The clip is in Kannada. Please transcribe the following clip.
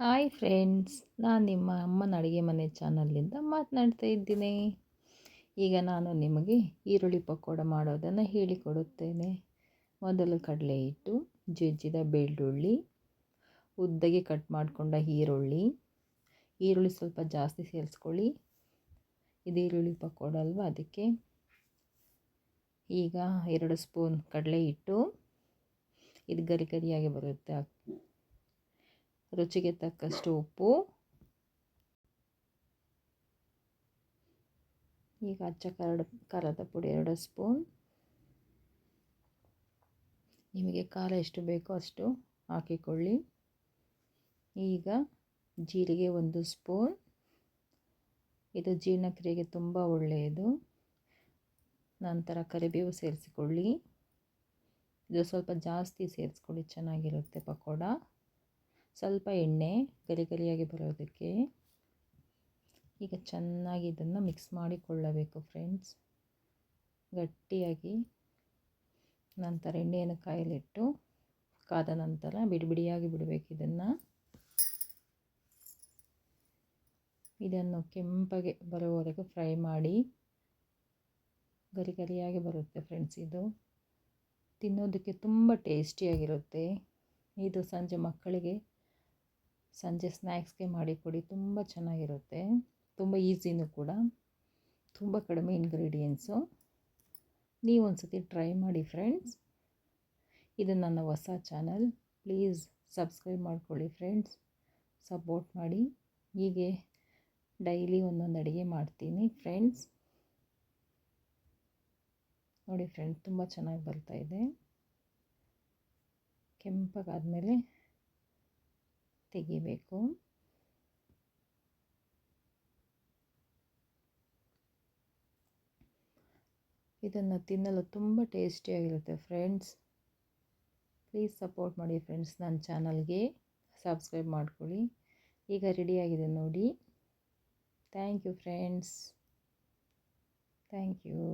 ಹಾಯ್ ಫ್ರೆಂಡ್ಸ್ ನಾನು ನಿಮ್ಮ ಅಮ್ಮನ ಅಡುಗೆ ಮನೆ ಚಾನಲ್ಲಿಂದ ಮಾತನಾಡ್ತಾ ಇದ್ದೀನಿ. ಈಗ ನಾನು ನಿಮಗೆ ಈರುಳ್ಳಿ ಪಕೋಡ ಮಾಡೋದನ್ನು ಹೇಳಿಕೊಡುತ್ತೇನೆ. ಮೊದಲು ಕಡಲೆ ಹಿಟ್ಟು, ಜಜ್ಜಿದ ಬೆಳ್ಳುಳ್ಳಿ, ಉದ್ದಗೆ ಕಟ್ ಮಾಡಿಕೊಂಡ ಈರುಳ್ಳಿ. ಈರುಳ್ಳಿ ಸ್ವಲ್ಪ ಜಾಸ್ತಿ ಸೇರಿಸ್ಕೊಳ್ಳಿ. ಇದು ಈರುಳ್ಳಿ ಪಕೋಡ ಅಲ್ವಾ? ಅದಕ್ಕೆ ಈಗ ಎರಡು ಸ್ಪೂನ್ ಕಡಲೆ ಹಿಟ್ಟು. ಇದು ಗರಿ ಗರಿಯಾಗಿ ಬರುತ್ತೆ. ರುಚಿಗೆ ತಕ್ಕಷ್ಟು ಉಪ್ಪು. ಈಗ ಅಚ್ಚ ಖಾರದ ಖಾರದ ಪುಡಿ ಎರಡು ಸ್ಪೂನ್. ನಿಮಗೆ ಖಾರ ಎಷ್ಟು ಬೇಕೋ ಅಷ್ಟು ಹಾಕಿಕೊಳ್ಳಿ. ಈಗ ಜೀರಿಗೆ ಒಂದು ಸ್ಪೂನ್. ಇದು ಜೀರ್ಣಕ್ರಿಯೆಗೆ ತುಂಬ ಒಳ್ಳೆಯದು. ನಂತರ ಕರಿಬೇವು ಸೇರಿಸಿಕೊಳ್ಳಿ. ಇದು ಸ್ವಲ್ಪ ಜಾಸ್ತಿ ಸೇರಿಸ್ಕೊಳ್ಳಿ, ಚೆನ್ನಾಗಿರುತ್ತೆ ಪಕೋಡ. ಸ್ವಲ್ಪ ಎಣ್ಣೆ ಗರಿ ಗರಿಯಾಗಿ ಬರೋದಕ್ಕೆ ಈಗ ಚೆನ್ನಾಗಿ ಇದನ್ನು ಮಿಕ್ಸ್ ಮಾಡಿಕೊಳ್ಳಬೇಕು ಫ್ರೆಂಡ್ಸ್ ಗಟ್ಟಿಯಾಗಿ ನಂತರ ಎಣ್ಣೆಯನ್ನು ಕಾಯಲಿಟ್ಟು ಕಾದ ನಂತರ ಬಿಡಿ ಬಿಡಿಯಾಗಿ ಬಿಡಬೇಕು ಇದನ್ನು. ಇದನ್ನು ಕೆಂಪಗೆ ಬರುವವರೆಗೂ ಫ್ರೈ ಮಾಡಿ ಗರಿ ಗರಿಯಾಗಿ ಬರುತ್ತೆ ಫ್ರೆಂಡ್ಸ್ ಇದು. ತಿನ್ನೋದಕ್ಕೆ ತುಂಬ ಟೇಸ್ಟಿಯಾಗಿರುತ್ತೆ ಇದು ಸಂಜೆ ಮಕ್ಕಳಿಗೆ ಸಂಜೆ ಸ್ನ್ಯಾಕ್ಸ್ಗೆ ಮಾಡಿಕೊಡಿ ತುಂಬ ಚೆನ್ನಾಗಿರುತ್ತೆ. ತುಂಬ ಈಸಿನೂ ಕೂಡ. ತುಂಬ ಕಡಿಮೆ ಇಂಗ್ರೀಡಿಯೆಂಟ್ಸು ನೀವು ಒಂದು ಸತಿ ಟ್ರೈ ಮಾಡಿ ಫ್ರೆಂಡ್ಸ್ ಇದು ನನ್ನ ಹೊಸ ಚಾನಲ್ ಪ್ಲೀಸ್ ಸಬ್ಸ್ಕ್ರೈಬ್ ಮಾಡ್ಕೊಳ್ಳಿ ಫ್ರೆಂಡ್ಸ್ ಸಪೋರ್ಟ್ ಮಾಡಿ. ಹೀಗೆ ಡೈಲಿ ಒಂದೊಂದು ಅಡುಗೆ ಮಾಡ್ತೀನಿ ಫ್ರೆಂಡ್ಸ್ ನೋಡಿ ಫ್ರೆಂಡ್ಸ್ ತುಂಬ ಚೆನ್ನಾಗಿ ಬರ್ತಾಯಿದೆ ಕೆಂಪಗಾದಮೇಲೆ ತೆಗಿಬೇಕು. ಇದನ್ನು ತಿನ್ನಲು ತುಂಬ ಟೇಸ್ಟಿಯಾಗಿರುತ್ತೆ ಫ್ರೆಂಡ್ಸ್. ಪ್ಲೀಸ್ ಸಪೋರ್ಟ್ ಮಾಡಿ ಫ್ರೆಂಡ್ಸ್ ನನ್ನ ಚಾನಲ್ಗೆ. ಸಬ್ಸ್ಕ್ರೈಬ್ ಮಾಡ್ಕೊಳ್ಳಿ. ಈಗ ರೆಡಿಯಾಗಿದೆ ನೋಡಿ. Thank you friends. Thank you.